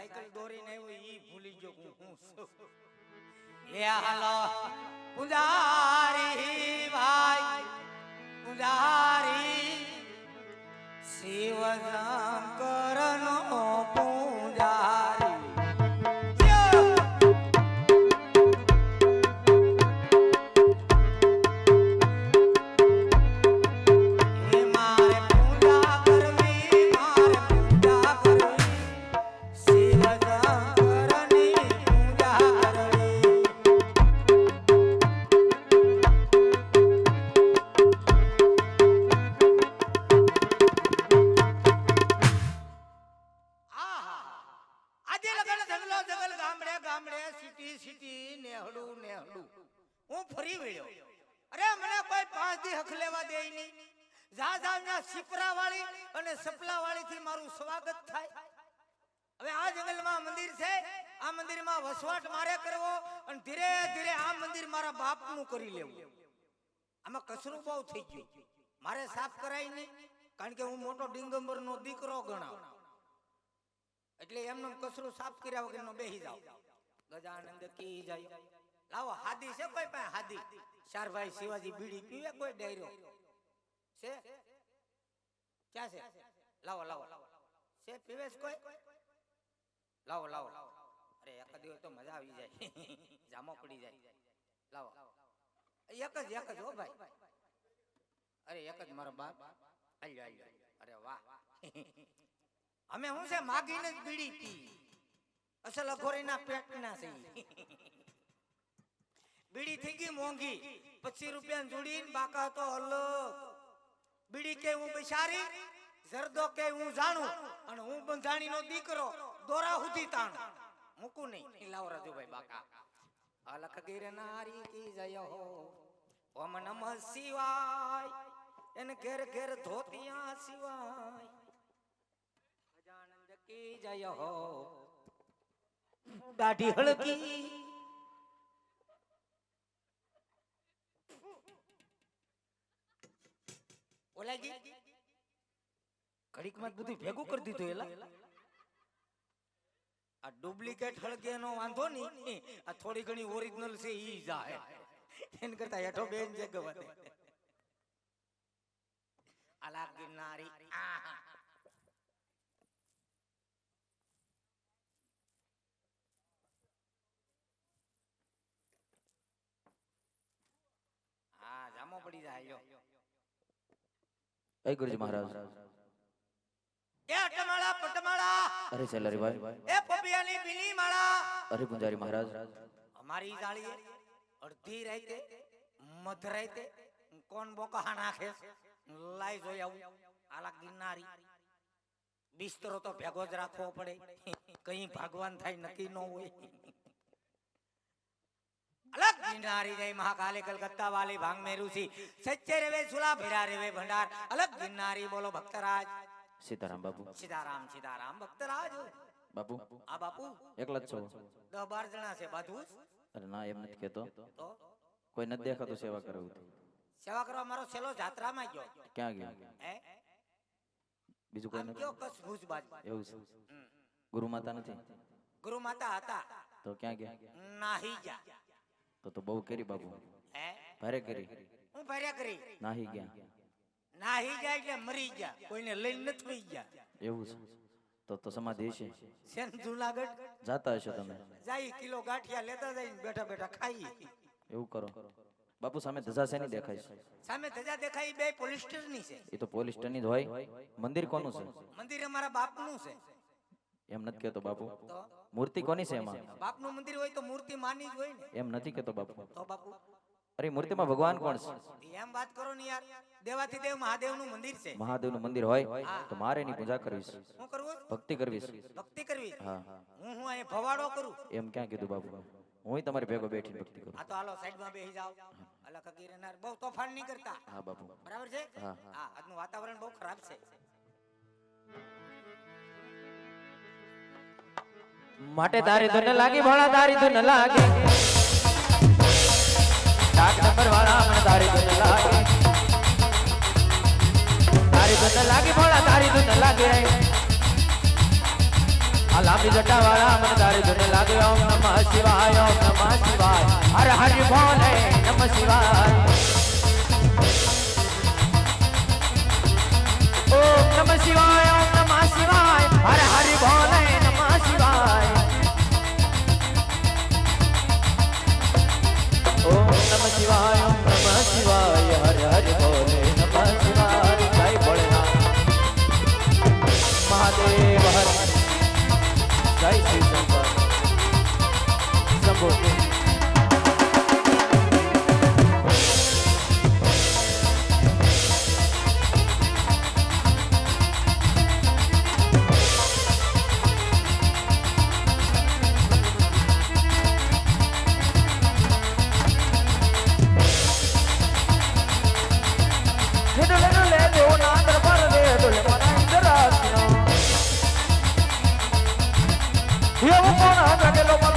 Cycle દોરીને આવ્યો ઈ ભૂલી ગયો હું હું. છું એ હાલો પુજારી ભાઈ પુજારી શિવ શંકરનો સ્વાગત થાય. હવે આ જંગલમાં મંદિર છે. આ મંદિરમાં વસવાટ મારે કરવો અને ધીરે ધીરે આ મંદિર મારા બાપનું કરી લેવું. આમાં કચરું બહુ થઈ ગયું. મારે સાફ કરાય નહીં, કારણ કે હું મોટો ડિંગમ્બર નો દીકરો ગણાવ. એટલે એમનો કચરું સાફ કર્યા વગર નો બેહી જાવ. ગજાનંદ કી જાય. લાવો, હાદી છે કોઈ પાસે? હાદી. સારભાઈ શિવાજી બીડી પીવે કોઈ ડાયરો? છે? ક્યાં છે? લાવો લાવો. છે પીવેશ કોઈ? લાવો લાવો. અરે, એક દિવસ તો મજા આવી જાય. જામો પડી જાય. લાવો. એક જ એક જ, હો ભાઈ. અરે, એક જ મારો બાપ. આલ્યો આલ્યો. અરે, વાહ. અમે હું છે, માગીને જ બીડી પી. અસલ અઘોરીના પેટના છે. બીડી થઈ ગઈ મોંઘી. પચીસ રૂપિયા જોડીને બાકા તો અલગ. બીડી કે હું બિચારી જરદો કે હું જાણું અને હું બંધાણીનો દીકરો, દોરા સુધી તાણ. મૂકું નહીં. લાવ રાજુભાઈ બાકા. અલખ ગિરનારી કી જય હો. ઓમ નમઃ શિવાય. એને ઘેર ઘેર ધોતિયા શિવાય ગજાનંદ કી જય હો. દાઢી હળકી ઓલાજી ઘડીકમાં બધું ભેગું કરી દીધું એલા. આ ડુપ્લિકેટ હળગે નો વાંધો નહીં. આ થોડી ઘણી ઓરિજિનલ છે ઈ જાય એન કરતા હેઠો બેન જે ગવાતે. આલા ગિરનારી. હા જામો પડી જાય યો એ ગુરુજી મહારાજ. એ અટમાળા પટમાળા. અરે સલારી ભાઈ. એ પપિયાની બીલી માળા અરે ગુંજારી મહારાજ. અમારી જાળીએ અડધી રાતે મધ રાતે કોણ બોકા નાખે લાઈ જોઈ આવું. આલા ગિરનારી. બિસ્તરો તો ભેગો જ રાખવો પડે. કઈ ભગવાન થાય નક્કી ન હોય. અલગ ગિરનારી જય મહાકાલે કલકત્તા વાલી ભાંગ મેરુસી. સચ્ચે રેવે સુલા ભેરા રેવે ભંડાર. અલગ ગિરનારી બોલો ભક્તરાજ. સીતારામ બાપુ. સીતારામ સીતારામ ભક્તરાજ. બાપુ. આ બાપુ. એકલા જ છો? દસ બાર જણા છે બાધુ અરે ના એમ નથી કેતો તો? કોઈ નથી દેખાતું સેવા કરવું સેવા કરવા મારો છેલ્લો જાત્રામાં ગયો. ક્યાં ગયો? હે? બીજું કોઈ નથી? કચ્છ ભુજ બાજુ. એવું છે. ગુરુ માતા નથી? ગુરુ માતા હતા. તો ક્યાં ગયા? નાહી ગયા. તો તો બહુ કરી બાપુ. હે? ભારે કરી. હું ભર્યા કરી. નાહી ગયા. નાહી ગયા એટલે મરી ગયા. કોઈને લઈને નથી વઈ ગયા. એવું છે. તો તો સમાધિ છે સેન જુનાગઢ? જાતા હશો તમે. જાય કિલો ગાંઠિયા લેતા જઈને બેઠા બેઠા ખાઈ એવું કરો. બાપુ સામે ધજા શેની દેખાય છે? સામે ધજા દેખાય બે પોલિસ્ટરની છે. એ તો પોલીસની જ હોય. મંદિર કોનું છે? મંદિર અમારા બાપનું છે. એમ નથી કેતો બાપુ. મૂર્તિ કોની છે એમાં? બાપનું મંદિર હોય તો મૂર્તિ માની જ હોય ને. એમ નથી કેતો બાપુ. તો બાપુ? અરે મૂર્તિમાં ભગવાન કોણ છે? એમ વાત કરો ને યાર. દેવાથી દેવ મહાદેવનું મંદિર છે. મહાદેવનું મંદિર હોય તો મારે એની પૂજા કરવી છે શું કરવું? ભક્તિ કરવી છે ભક્તિ કરવી? હા. હું હું અહીં ભવાડો કરું? એમ ક્યાં કીધું બાપુ? હું તમારી ભેગો બેઠી ભક્તિ કરું. આ તો હાલો સાઈડમાં બેસી જાઓ. અલગ ગિરનાર બહુ તોફાન નહીં કરતા. હા બાપુ. બરાબર છે? હા, હા આજનું વાતાવરણ બહુ ખરાબ છે. માટે તારી ધૂન લાગી ભણા તારી ધૂન લાગે. લાગે તારી લાંબી જટા વાળા મને તારી ધૂન લાગે ઓમ નમઃ શિવાય, ઓમ નમઃ શિવાય, હર હર ભોલે નમઃ શિવાય ઓમ નમઃ શિવાય ઓમ નમઃ શિવાય હર હર ભોલે શિવાય, નમઃ શિવાય, હર હર ભોલે નમઃ શિવાય, જય ભોલેનાથ. મહાદેવ હર જય શ્રી શંકર. શંભો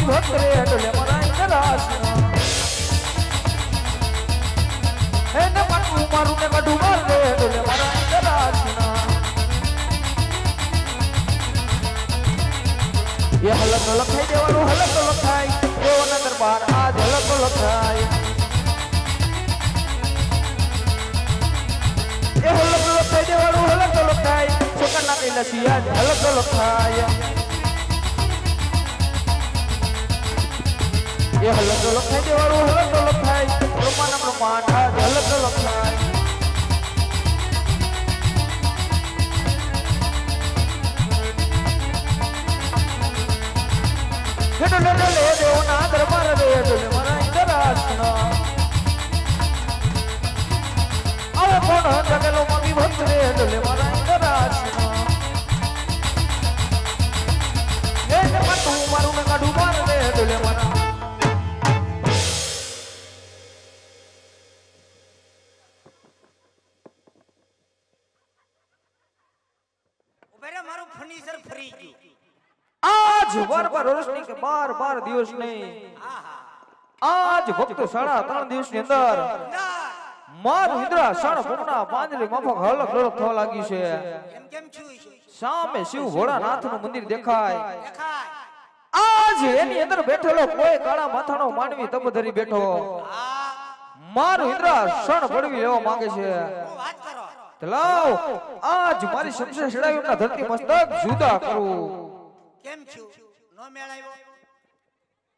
મારી ભક્ત રે ડોલે મારા ઇન્દ્રાસનો એને પાટું મારું ને કાઢું માર મારા ઇન્દ્રાસનો એ હલક લખાઈ દેવાનું હલક લખાય દેવના દરબાર આજ હલક લખાય એ હલક લખાઈ દેવાનું હલક લખાય છોકરા ના નથી આજ હલક લખાય એ હલક લખાઈ દેવાનું હલક લખાય પ્રમાણ પ્રમાણ આજ હલક લખાય હેડો લેડો લે દેવ ના દરબાર ડોલે મારા ઇન્દ્રાસનો આવો કોણ ભક્ત રે? આજ બાર વર્ષ નહીં કે બાર બાર દિવસ નહીં. આજ ફક્ત સાડા ત્રણ દિવસની અંદર માર ઇન્દ્રા સણ ભમણા પાંજરી માફક હલક હલક થવા લાગી છે? સામે શિવ ભોળાનાથનું મંદિર દેખાય. આજ એની અંદર બેઠેલો કોઈ કાળા માથાનો માનવી તપ ધરી બેઠો. માર ઇન્દ્રા સણ પડવી લેવા માંગે છે. લાવ આજ મારી શમશે ચડાવી ધરતી મસ્તક જુદા કરું. કેમ છું નો મેળાયો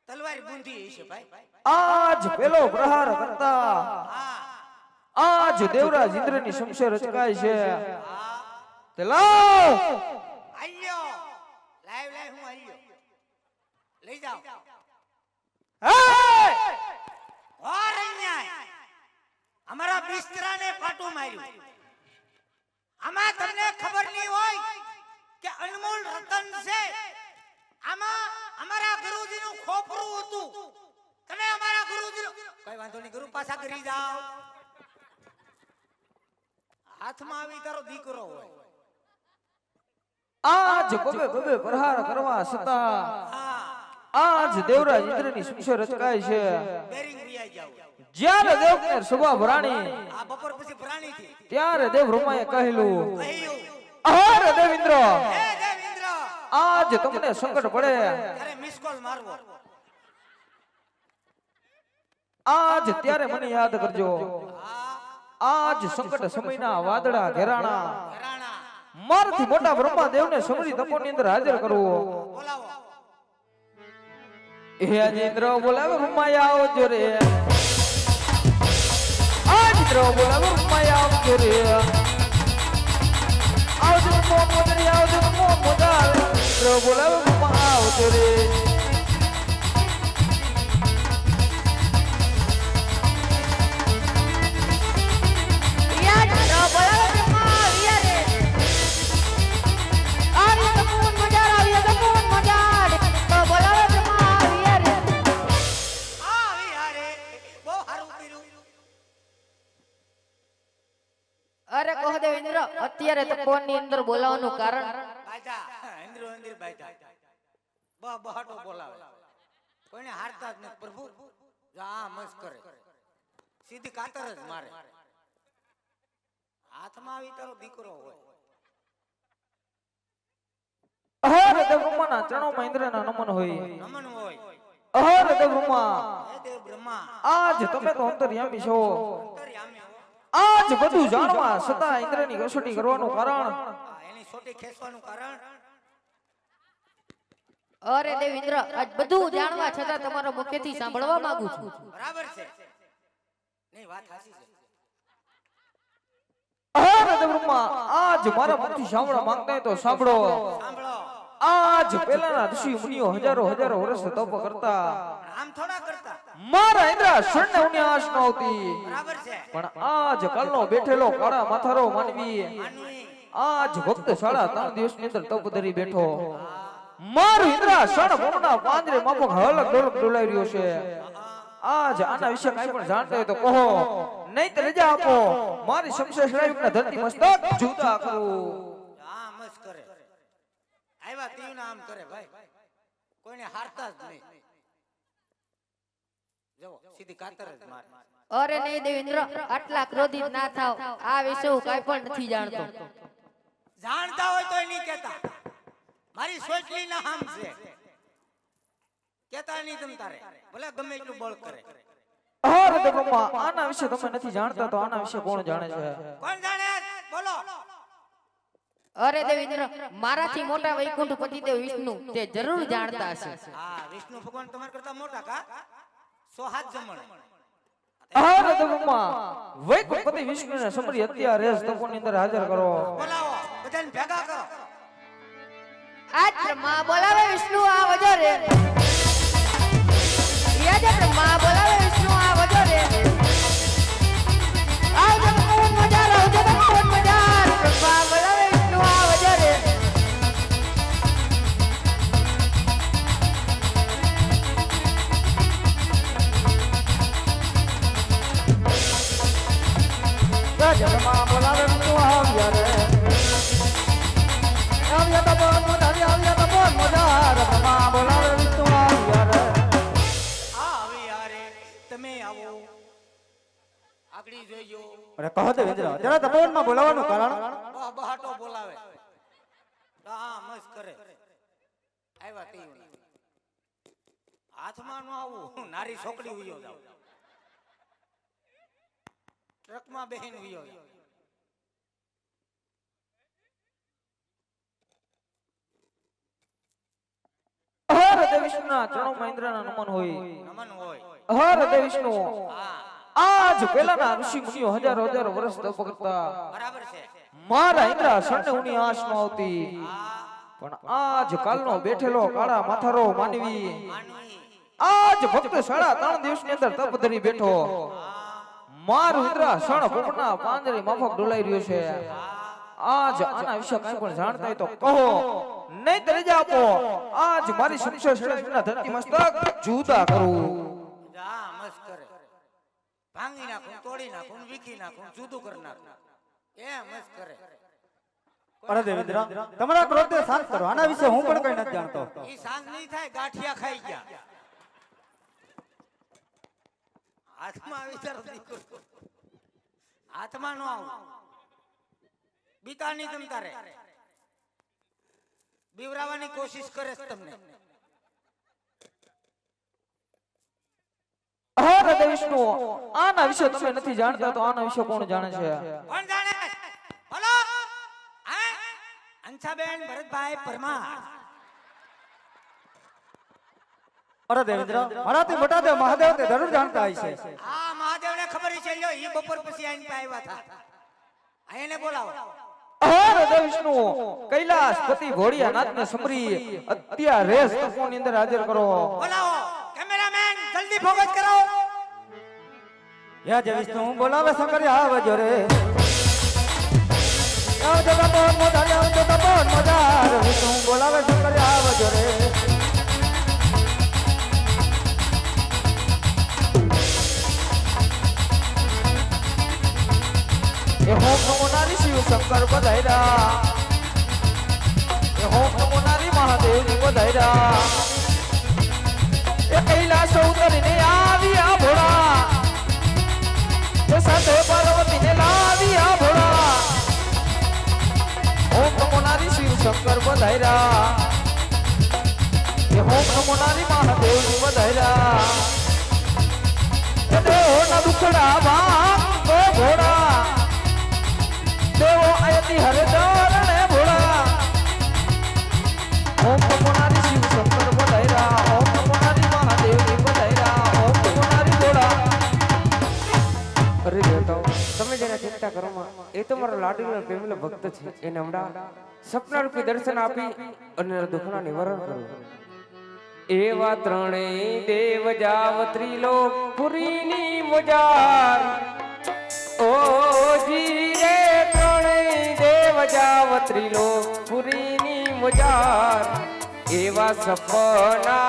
તલવાર બુંધી છે ભાઈ. આજ પેલો પ્રહાર કરતા આજ દેવરાજ ઇન્દ્રની શમશે રચકાય છે. આલ્યો. લાઈવ લાઈવ હું આલ્યો. લઈ જાઓ. હે! ઓર અન્યાય. અમારા બિસ્તરાને પાટું માર્યું. આમાં તમને ખબર નહીં હોય કે અનમોલ રતન છે. આમાં અમારા ગુરુજીનું ખોપરું હતું. તમે અમારા ગુરુજી કોઈ વાંધો નહીં ગુરુ પાછા કરી જાઓ. હાથમાં આવી તારો દીકરો હોય. આજ બબે બબે પ્રહાર કરવા સતા આજ દેવરાજ ઇન્દ્રની શમશે રચકાય છે. જ્યારે દેવને સભા ભરાણી આ બપોર પછી પ્રાણી થી ત્યારે દેવ બ્રહ્માએ કહેલું અહર દેવિન્દ્ર! હે દેવેન્દ્ર! આજ તમને સંકટ પડે ત્યારે મિસ કોલ મારવો. આજ ત્યારે મને યાદ કરજો. આજ સંકટ સમયના વાદળા ઘેરાણા. મારથી મોટા બ્રહ્મા દેવને સમરી તપોની અંદર હાજર કરવો. બોલાવો. હે અજેન્દ્ર બોલાવે બ્રહ્માયા આવજો રે. અજેન્દ્ર બોલાવે બ્રહ્માયા આવજો રે. આવજો મોહમ્મદ રે આવજો અજેન્દ્ર બોલાવે બ્રહ્મા આવજો રે. અરે કહો દેવેન્દ્ર અત્યારે તપોવનની અંદર બોલાવવાનું કારણ. બાજા ઇન્દ્ર ઇન્દ્ર બાજા બ બહાટો બોલાવે. કોઈને હારતા જ નથી. પ્રભુ જો આ મસ્ત કરે. સીધી કાતર જ મારે. હાથમાં આવી તારો દીકરો હોય. અહર દેવ બ્રહ્મા બ્રહ્માના ચરણોમાં ઇન્દ્રના નમન હોય. નમન હોય. અહર દેવ બ્રહ્મા હે દેવ બ્રહ્મા. આજ તમે તો અંતર્યામી છો. આજ બધું જાણવા છતાં ઇન્દ્રની કસોટી કરવાનું કારણ. એની સોટી ખેંચવાનું કારણ. અરે દેવ ઇન્દ્ર આજ બધું જાણવા છતાં તમારો મુખેથી સાંભળવા માંગુ છું. બરાબર છે. નહીં વાત સાચી છે. અહર બ્રહ્મા આજ મારા મુખથી સાંભળવા માંગતા તો સાંભળો. સાંભળો. આજ પહેલાના ઋષિ મુનિઓ હજારો હજારો વર્ષ તપ કરતા. આમ થોડા કરતા. મારા ઇન્દ્રા શરણે ઉન્યાસ ન આવતી બરાબર છે. પણ આજ કાલનો બેઠેલો કાળા માથારો માનવી. આજ ભક્ત સાડા ત્રણ દિવસની અંદર તપ ધરી બેઠો. મારું ઇન્દ્રા શણ ભમના પાંદરે માફક હલક ડોલક ડોલાઈ રહ્યો છે. આજ આના વિશે કઈ પણ જાણતા હોય તો કહો. નહીં તો રજા આપો. મારી શમશેર શ્રાયુકના ધરતી મસ્તક જૂતા કરું. આમ જ કરે. આવ્યા તીવ આમ કરે ભાઈ. કોઈને હારતા જ નહીં જો સીધી કાતર જ મારે અરે નહીં દેવેન્દ્ર આટલા ક્રોધિત ના થાવ. આ વિશે હું કઈ પણ નથી જાણતો. જાણતા હોય તો નહીં કેતા મારી સોચલી ના હામ છે. કેતા નહીં તમ તારે. ભલે ગમે એટલું બળ કરે. આના વિશે તમે નથી જાણતા તો આના વિશે કોણ જાણે છે? કોણ જાણે બોલો. અરે દેવેન્દ્ર મારાથી મોટા વૈકુંઠ પતિદેવ વિષ્ણુ તે જરૂર જાણતા હશે. હા વિષ્ણુ ભગવાન તમારા કરતા મોટા કા? સો હાથ જમણ વૈકુંઠપતિ વિષ્ણુને સમરી હત્યા રેસ તપોની અંદર હાજર કરો. બોલાવો બધાને ભેગા કરો. આજ બોલાવે વિષ્ણુ આ વજો રે આવો આગળી જોઈજો. અરે કહો તો વિંદ્ર જરા તપોવનમાં બોલાવવાનું કારણ? બહ બહાટો બોલાવે. હા મસ્ત કરે. આવ્યા તે હાથમાં નો આવું નારી છોકરી ઉયો જાવ ટ્રકમાં બેહીન ઉયો જાવ દે વિષ્ણુના ચરણોમાં ઇન્દ્રના નમન હોય. નમન હોય. હર હૃદય વિષ્ણુ. આજ પહેલાના ઋષિ મુનિઓ હજારો હજારો વર્ષ તપ કરતા બરાબર છે. મારા ઇન્દ્રા શરણે ઉની આશ ન આવતી. પણ આજ કાલનો બેઠેલો કાળા માથારો માનવી. આજ ભક્ત સાડા ત્રણ દિવસની અંદર તપ ધરી બેઠો. મારું ઇન્દ્રા શણ પોપના પાંજરી માફક ડોલાઈ રહ્યો છે. આજ આના વિશે કઈ પણ જાણતા હોય તો કહો. નહીં તરી આપો. આજ મારી શમશેર શ્રેષ્ઠના ધરતી મસ્તક જુદા કરું. જા મસ્ત કરે. ભાંગી નાખું તોડી નાખું વીખી નાખું જુદું કરી નાખું. એ મસ્ત કરે. અરે તમારા ક્રોધને શાંત કરો. આના વિશે હું પણ કઈ નથી જાણતો. ઈ શાંત નહીં થાય ગાંઠિયા ખાઈ ગયા. હાથમાં વિચાર દીકરો હાથમાં નો આવું. બીતા નહીં તમ તારે? બીવરાવાની કોશિશ કરે છે તમને. હૃદય વિષ્ણુ. આના વિશે તમે નથી જાણતા તો આના વિશે કોણ જાણે છે? કોણ જાણે? બોલો. હા? અંછાબેન ભરતભાઈ પરમાર. અરે દેવેન્દ્ર મારાથી મોટા દેવ મહાદેવ તે જરૂર જાણતા હશે આ મહાદેવને ખબર છે લ્યો ઈ બપોર પછી આઈને આવ્યા હતા આ બોલાવો. વિષ્ણુ કૈલાસ પતિ ઘોડિયા નાથને સમરી અત્યારે જ તપોની અંદર હાજર કરો. બોલાવો કેમેરામેન જલ્દી ફોકસ કરો. યા જય વિષ્ણુ બોલાવે શંકર આવજો રે. આવજો તપોવન મોઢા આવજો તપોવન મોઢા વિષ્ણુ બોલાવે શંકર આવજો રે. શંકર બધાયરા એ હોમ નમો નારી મહાદેવજી બધાયરા એ કૈલાસ ઉતરીને આવી આ ભોળા એ સાથે પાર્વતીને લાવી આ ભોળા હોમ નમો નારી શિવ શંકર બધાયરા હોમ નમો નારી મહાદેવની એ દેવોના દુખડા ભાંગ એ તો મારો ભક્ત છે. એને હમણાં સપના રૂપી દર્શન આપી અને દુઃખના નિવારણ કર્યું. એવા ત્રણેય દેવ જાવ ત્રિલોક પુરીની મજાર. ઓ જી રે ત્રણેય દેવ જાવ ત્રિલોક પુરીની મજાર. એવા સપના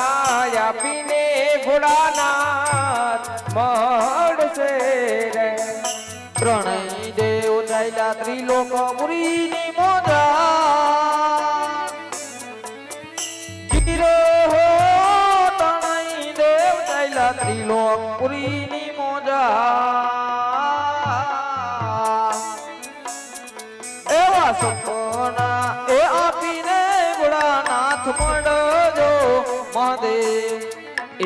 આપીને ભોળાનાથ મળશે રે. ત્રણેય ચાલ્યા ત્રિલોક પુરીની મોજા. ગીરે હો તણઈ દેવ આયલા ત્રિલોક પુરીની મોજા. એવા સપના એ આપીને ભોળાનાથ મળજો મહાદેવ,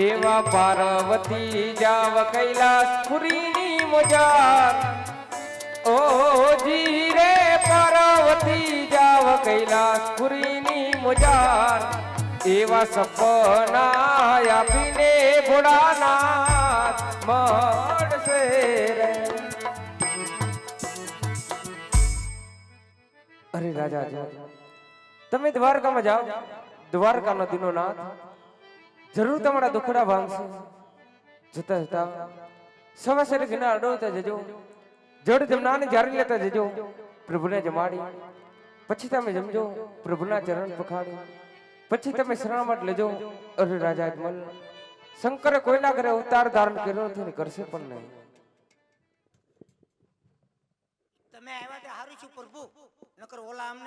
એવા પાર્વતી જાવ કૈલાસ પુરીની મજાર ઓ જી રે પાર્વતી જાવ કૈલાસપુરીની એવા સપના આપીને ભોળાનાથ મળશે અરે રાજા તમે દ્વારકામાં જાઓ. દ્વારકાનો દીનો નાથ જરૂર તમારા દુખડા ભાંગશે. જતા જતા સવાસરે ઘણા અડવતા જજો. જડ જમનાને જારી લેતા જજો. પ્રભુને જમાડી. પછી તમે જમજો પ્રભુના ચરણ પખાડી. પછી તમે શરણામત લેજો, અરે રાજા અજમલ. શંકરે કોઈના ઘરે અવતાર ધારણ કર્યો નથી ને કરશે પણ નહીં. તમે આવ્યા તે હારું છું પ્રભુ. નકર ઓલા અમને